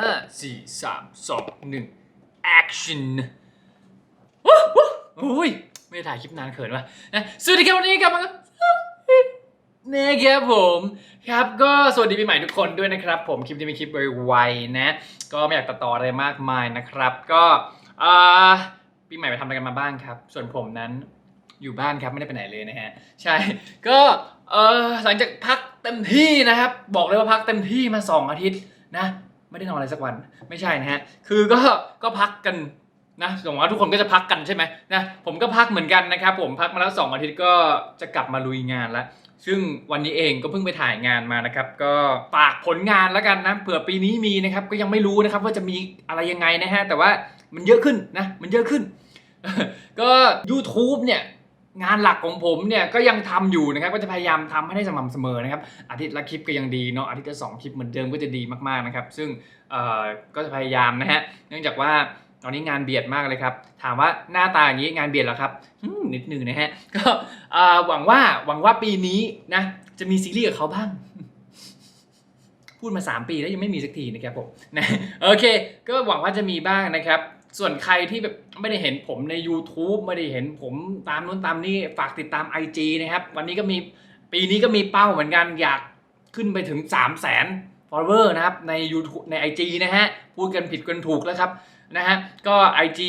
ห้าสี่สามสองหนึ่ง action วู้วู้อุ้ยไม่ได้ถ่ายคลิปนานเขินว่ะนะสวัสดีครับวันนี้กลับมากับนะครับผมครับก็สวัสดีปีใหม่ทุกคนด้วยนะครับ ผมคลิปนี้เป็นคลิปไวๆนะ ก็ไม่อยากตัดต่ออะไรมากมายนะครับ ก็อ่าปีใหม่ไปทำอะไรกันมาบ้างครับ ส่วนผมนั้นอยู่บ้านครับไม่ได้ไปไหนเลยนะฮะใช่ก็เออหลังจากพักเต็มที่นะครับ บอกเลยว่าพักเต็มที่มาสองอาทิตย์นะ ไม่ได้นอนอะไรสักวันไม่ใช่นะฮะคือก็ก็พักกันนะสมมติว่าทุกคนก็จะพักกันใช่ไหมนะผมก็พักเหมือนกันนะครับผมพักมาแล้วสองอาทิตย์ก็จะกลับมาลุยงานแล้วซึ่งวันนี้เองก็เพิ่งไปถ่ายงานมานะครับ ก็ฝากผลงานแล้วกันนะเผื่อปีนี้มีนะครับ ก็ยังไม่รู้นะครับว่าจะมีอะไรยังไงนะฮะแต่ว่ามันเยอะขึ้นนะมันเยอะขึ้น ก็ YouTube เนี่ย งานหลักของผมเนี่ยก็ยังทำอยู่นะครับก็จะพยายามทำให้ได้สม่ำเสมอนะครับอาทิตย์ละคลิปก็ยังดีเนาะอาทิตย์ละสองคลิปเหมือนเดิมก็จะดีมากๆนะครับ ซึ่งก็จะพยายามนะฮะเนื่องจากว่าตอนนี้งานเบียดมากเลยครับ ถามว่าหน้าตาอย่างนี้งานเบียดเหรอครับนิดนึงนะฮะก็หวังว่าหวังว่าปีนี้นะจะมีซีรีส์กับเขาบ้างพูดมา 3 ปีแล้วยังไม่มีสักทีนะครับผมนะโอเค ก็หวังว่าจะมีบ้างนะครับ ส่วนใครที่แบบ ไม่ได้เห็นผมใน YouTube ไม่ได้เห็นผมตามนู้นตามนี่ฝากติดตาม IG นะครับ วันนี้ก็มีปีนี้ก็มีเป้าเหมือนกันอยากขึ้นไปถึง 3 0 0 0 0 0 follower นะครับ ใน YouTube ใน IG นะฮะ พูดกันผิดกันถูกแล้วครับ นะฮะ ก็ IG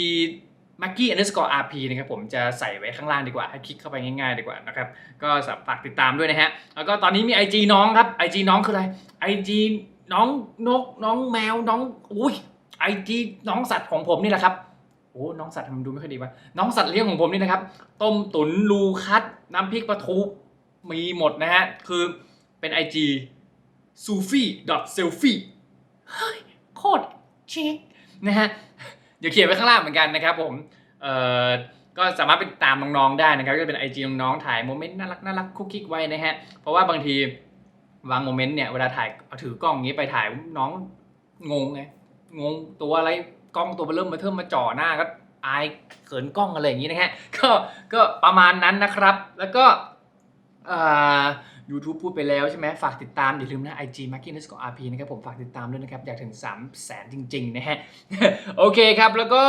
m a c k i e underscore rp นะครับผมจะใส่ไว้ข้างล่างดีกว่า ให้คลิกเข้าไปง่ายๆดีกว่านะครับ ก็ฝากติดตามด้วยนะฮะ แล้วก็ตอนนี้มี IG น้องครับ IG น้องคืออะไร IG น้องนก น้องแมว น้อง อุ้ย IG น้องสัตว์ของผมนี่แหละครับ โอ้น้องสัตว์ทำไมดูไม่ค่อยดีวะน้องสัตว์เลี้ยงของผมนี่นะครับ ต้มตุ๋นลูคัดน้ำพริกปลาทูมีหมดนะฮะ คือเป็น IG s u f i selfie เฮ้ยโคตรเชิคนะฮะ เดี๋ยวเขียนไว้ข้างล่างเหมือนกันนะครับผม เอ่อ ก็สามารถไปตามน้องๆได้นะครับ ก็เป็น IG น้องๆถ่ายโมเมนต์น่ารักน่ารักคุกคิกไว้นะฮะ เพราะว่าบางทีบางโมเมนต์เนี่ยเวลาถ่ายเอาถือกล้องอย่างนี้ไปถ่ายน้องงงไงงงตัวอะไร กล้องตัวเบอร์เริ่มมาเทิมมาจ่อหน้าก็อายเขินกล้องอะไรอย่างนี้นะฮะก็ก็ประมาณนั้นนะครับ แล้วก็อ่า YouTube พูดไปแล้วใช่ไหมฝากติดตาม อย่าลืมนะ IG m a r k i n s c o r p นะครับ ผมฝากติดตามด้วยนะครับ อยากถึง 3 0 0แสนจริง ๆ นะฮะ โอเคครับ แล้วก็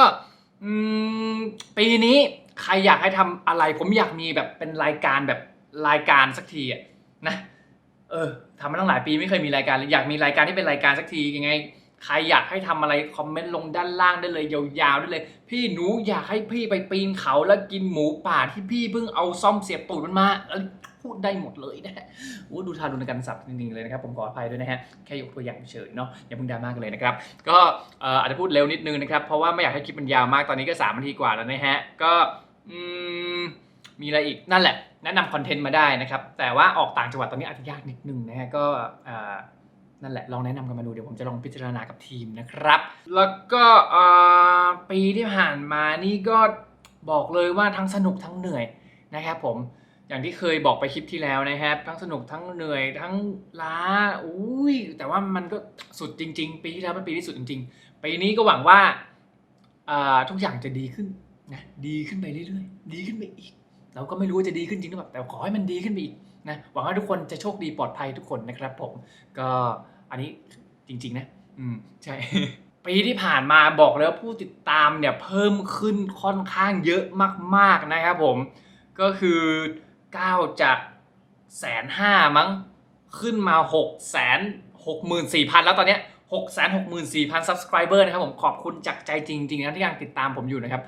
ปีนี้ใครอยากให้ทำอะไร ผมอยากมีแบบเป็นรายการแบบรายการสักทีอะนะ เออทำมาตั้งหลายปีไม่เคยมีรายการ อยากมีรายการที่เป็นรายการสักทียังไง ใครอยากให้ทำอะไรคอมเมนต์ลงด้านล่างได้เลยยาวๆได้เลย พี่หนูอยากให้พี่ไปปีนเขาแล้วกินหมูป่าที่พี่เพิ่งเอาซ่อมเสียบตูดมันมาพูดได้หมดเลยนะฮะดูทารุณกรรมสัตว์จริงๆเลยนะครับผมขออภัยด้วยนะฮะแค่ยกตัวอย่างเฉยๆเนาะอย่าเพิ่งดราม่ากันเลยนะครับก็อาจจะพูดเร็วนิดนึงนะครับเพราะว่าไม่อยากให้คลิปมันยาวมากตอนนี้ก็3นาทีกว่าแล้วนะฮะก็มีอะไรอีกนั่นแหละ แนะนำคอนเทนต์มาได้นะครับแต่ว่าออกต่างจังหวัดตอนนี้อาจจะยากนิดนึงนะฮะก็ นั่นแหละลองแนะนำกันมาดูเดี๋ยวผมจะลองพิจารณากับทีมนะครับ แล้วก็ปีที่ผ่านมานี่ก็บอกเลยว่าทั้งสนุกทั้งเหนื่อยนะครับผมอย่างที่เคยบอกไปคลิปที่แล้วนะครับ ทั้งสนุกทั้งเหนื่อยทั้งล้าอุ้ยแต่ว่ามันก็สุดจริง ๆ ปีที่แล้วเป็นปีที่สุดจริง ๆ ปีนี้ก็หวังว่าอ่าทุกอย่างจะดีขึ้นนะดีขึ้นไปเรื่อยๆ ดีขึ้นไปอีก เราก็ไม่รู้ว่าจะดีขึ้นจริงหรือเปล่าแต่ขอให้มันดีขึ้นไปอีกนะหวังว่าทุกคนจะโชคดีปลอดภัยทุกคนนะครับผมก็ อันนี้จริง ๆ นะ อืมใช่ปีที่ผ่านมาบอกเลยว่าผู้ติดตามเนี่ยเพิ่มขึ้นค่อนข้างเยอะมาก ๆ นะครับผม ก็คือก้าวจากแสนห้ามั้ง ขึ้นมาหกแสนหกหมื่นสี่พันแล้วตอนเนี้ยหกแสนหกหมื่นสี่พันซับสไครเบอร์นะครับผมขอบคุณจากใจจริง ๆ นะที่ยังติดตามผมอยู่นะครับ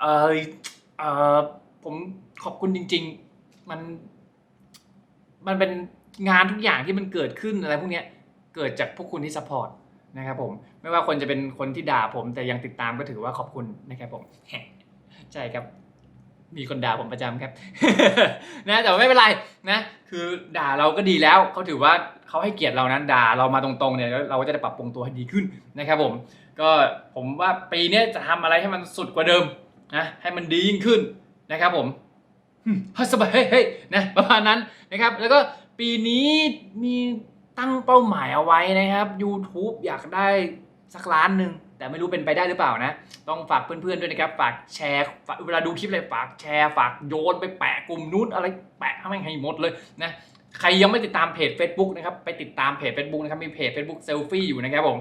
เออเออผมขอบคุณจริง ๆ มัน มันเป็นงานทุกอย่างที่มันเกิดขึ้นอะไรพวกเนี้ย เกิดจากพวกคุณที่ซัพพอร์ตนะครับผม ไม่ว่าคนจะเป็นคนที่ด่าผม แต่ยังติดตามก็ถือว่าขอบคุณนะครับผมใช่ครับ มีคนด่าผมประจำครับ นะแต่ไม่เป็นไรนะ คือด่าเราก็ดีแล้วเขาถือว่าเขาให้เกียรติเรานะด่าเรามาตรงๆเนี่ยเราก็จะได้ปรับปรุงตัวให้ดีขึ้นนะครับผม ก็ผมว่าปีนี้จะทำอะไรให้มันสุดกว่าเดิมนะให้มันดียิ่งขึ้นนะครับผมเฮ้ยสบายเฮ้ยนะประมาณนั้นนะครับ แล้วก็ปีนี้มี ตั้งเป้าหมายเอาไว้นะครับ YouTube อยากได้สักล้านหนึ่งแต่ไม่รู้เป็นไปได้หรือเปล่านะ ต้องฝากเพื่อนๆด้วยนะครับ ฝากแชร์เวลาดูคลิปอะไรฝากแชร์ ฝากโยนไปแปะกลุ่มนู้นอะไรแปะให้ม่งให้หมดเลยนะใครยังไม่ติดตามเพจ Facebook นะครับไปติดตามเพจ Facebook นะครับมีเพจ Facebook เซลฟี่อยู่นะครับผม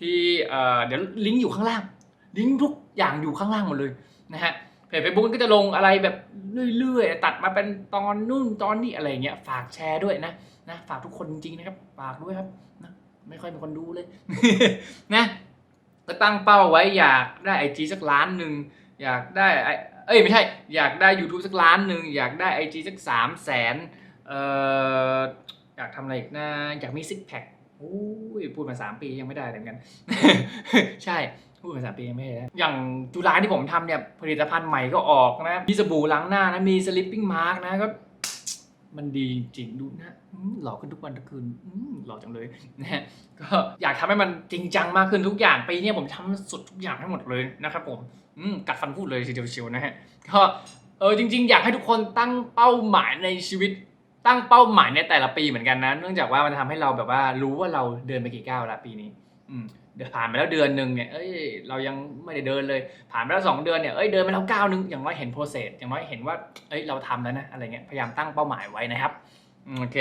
ที่เดี๋ยวลิงก์อยู่ข้างล่าง ลิงก์ทุกอย่างอยู่ข้างล่างหมดเลยนะฮะ เพจเฟซบุ๊กก็จะลงอะไรแบบเรื่อยๆ ตัดมาเป็นตอนนู่นตอนนี้อะไรเงี้ย ฝากแชร์ด้วยนะนะฝากทุกคนจริงๆนะครับ ฝากด้วยครับนะไม่ค่อยมีคนดูเลยนะก็ตั้งเป้าไว้อยากได้ไอจีสักล้านหนึ่งอยากได้ไอเอ้ยไม่ใช่ อยากได้ YouTube สักล้านหนึ่งอยากได้ไอจีสักสามแสนเอ่ออยากทำอะไรอีกนะอยากมีซิกแพคโอ้ยพูดมาสามปียังไม่ได้เหมือนกัน ใช่ พูดมาสามปียังไม่ได้อย่างจุฬาที่ผมทำเนี่ยผลิตภัณฑ์ใหม่ก็ออกนะ มีสบู่ล้างหน้านะ มีสลิปปิ้งมาร์กนะก็มันดีจริงดูนะหล่อขึ้นทุกวันทุกคืนหล่อจังเลยนะฮะก็อยากทำให้มันจริงจังมากขึ้นทุกอย่างปีนี้ผมทำสุดทุกอย่างให้หมดเลยนะครับผมกัดฟันพูดเลยเดียวเชียวนะฮะก็เออจริง ๆ อยากให้ทุกคนตั้งเป้าหมายในชีวิตตั้งเป้าหมายในแต่ละปีเหมือนกันนะ เนื่องจากว่ามันจะทำให้เราแบบว่ารู้ว่าเราเดินไปกี่ก้าวแล้วปีนี้ อืม เดี๋ยวผ่านไปแล้วเดือนหนึ่งเนี่ย เอ้ย เรายังไม่ได้เดินเลย ผ่านไปแล้วสองเดือนเนี่ย เอ้ย เดินไปแล้วก้าวนึง อย่างน้อยเห็นโปรเซส อย่างน้อยเห็นว่า เอ้ย เราทำแล้วนะ อะไรเงี้ย พยายามตั้งเป้าหมายไว้นะครับ โอเค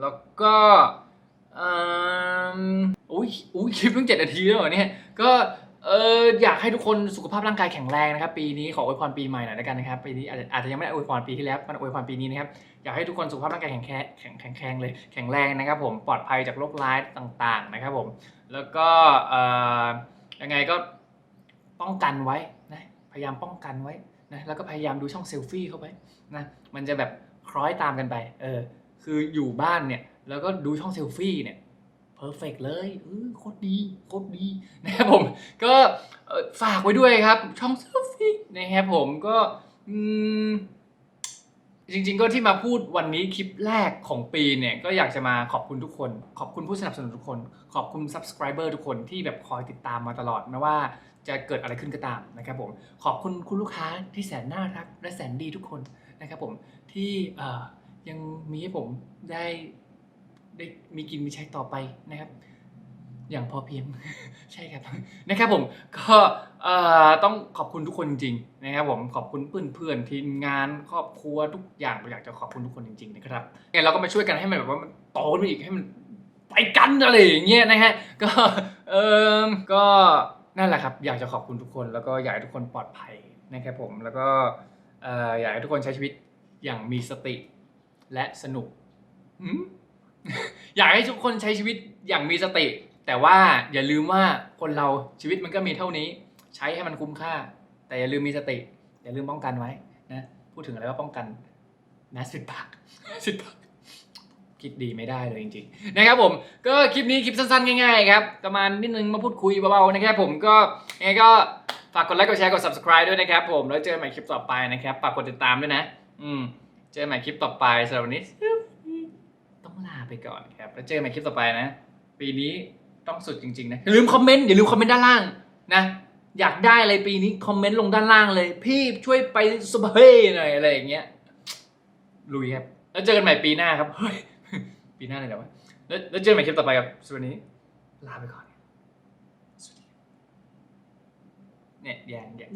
แล้วก็อืมอุ้ยอุ้ยคลิปเพิ่งเจ็ดนาทีแล้วเหรอเนี่ย ก็ เอออยากให้ทุกคนสุขภาพร่างกายแข็งแรงนะครับ ปีนี้ขออวยพรปีใหม่หน่อยแล้วกันนะครับปีนี้อาจจะอาจจะยังไม่ได้อวยพรปีที่แล้วมันอวยพรปีนี้นะครับอยากให้ทุกคนสุขภาพร่างกายแข็งแรงแข็งแข็งแรงเลยแข็งแรงนะครับ ผมปลอดภัยจากโรคร้ายต่าง ๆนะครับ ผม แล้วก็เอ่อยังไงก็ป้องกันไว้นะพยายามป้องกันไว้นะแล้วก็พยายามดูช่องเซลฟี่เข้าไปนะมันจะแบบคล้อยตามกันไปเออคืออยู่บ้านเนี่ยแล้วก็ดูช่องเซลฟี่เนี่ย เพอร์เฟกเลยเออโคตรดีโคตรดีนะครับผม ก็ฝากไว้ด้วยครับ ช่องเซลฟี่นะครับผมก็จริง ๆ ก็ที่มาพูดวันนี้คลิปแรกของปีเนี่ย ก็อยากจะมาขอบคุณทุกคน ขอบคุณผู้สนับสนุนทุกคน ขอบคุณ subscriber ทุกคนที่แบบคอยติดตามมาตลอดไม่ว่าจะเกิดอะไรขึ้นก็ตามนะครับผมขอบคุณคุณลูกค้าที่แสนน่ารักและแสนดีทุกคนนะครับผมที่ยังมีให้ผมได้ ได้มีกินมีใช้ต่อไปนะครับ อย่างพอเพียง ใช่ครับนะครับผมก็ต้องขอบคุณทุกคนจริงๆนะครับผมขอบคุณเพื่อนๆทีมงานครอบครัวทุกอย่างเราอยากจะขอบคุณทุกคนจริงๆนะครับไงเราก็มาช่วยกันให้มันแบบว่ามันโตขึ้นไปอีกให้มันไปกันอะไรอย่างเงี้ยนะฮะก็เออก็นั่นแหละครับอยากจะขอบคุณทุกคน แล้วก็อยากให้ทุกคนปลอดภัยนะครับผมแล้วก็อยากให้ทุกคนใช้ชีวิตอย่างมีสติและสนุกหืม อยากให้ทุกคนใช้ชีวิตอย่างมีสติ แต่ว่าอย่าลืมว่าคนเราชีวิตมันก็มีเท่านี้ ใช้ให้มันคุ้มค่า แต่อย่าลืมมีสติ อย่าลืมป้องกันไว้นะพูดถึงอะไรว่าป้องกันนะสิบปากสิบปากคิดดีไม่ได้เลยจริงๆนะครับผมก็คลิปนี้คลิปสั้นๆง่ายๆครับประมาณนิดนึงมาพูดคุยเบาๆนะครับผมก็ยังไงก็ฝากกดไลค์กดแชร์กด subscribe ด้วยนะครับผมแล้วเจอกันใหม่คลิปต่อไปนะครับฝากกดติดตามด้วยนะ อืมเจอกันใหม่คลิปต่อไปสำหรับวันนี้ ต้องลาไปก่อนครับ แล้วเจอกันใหม่คลิปต่อไปนะ ปีนี้ต้องสุดจริงๆนะ อย่าลืมคอมเมนต์อย่าลืมคอมเมนต์ด้านล่างนะ อยากได้อะไรปีนี้คอมเมนต์ลงด้านล่างเลย พี่ช่วยไปสบายหน่อยอะไรอย่างเงี้ยลุยครับ แล้วเจอกันใหม่ปีหน้าครับเฮ้ยปีหน้าเลยเหรอวะแล้วแล้วเจอกันใหม่คลิปต่อไปครับสวัสดีลาไปก่อนเนี่ยแย่แย่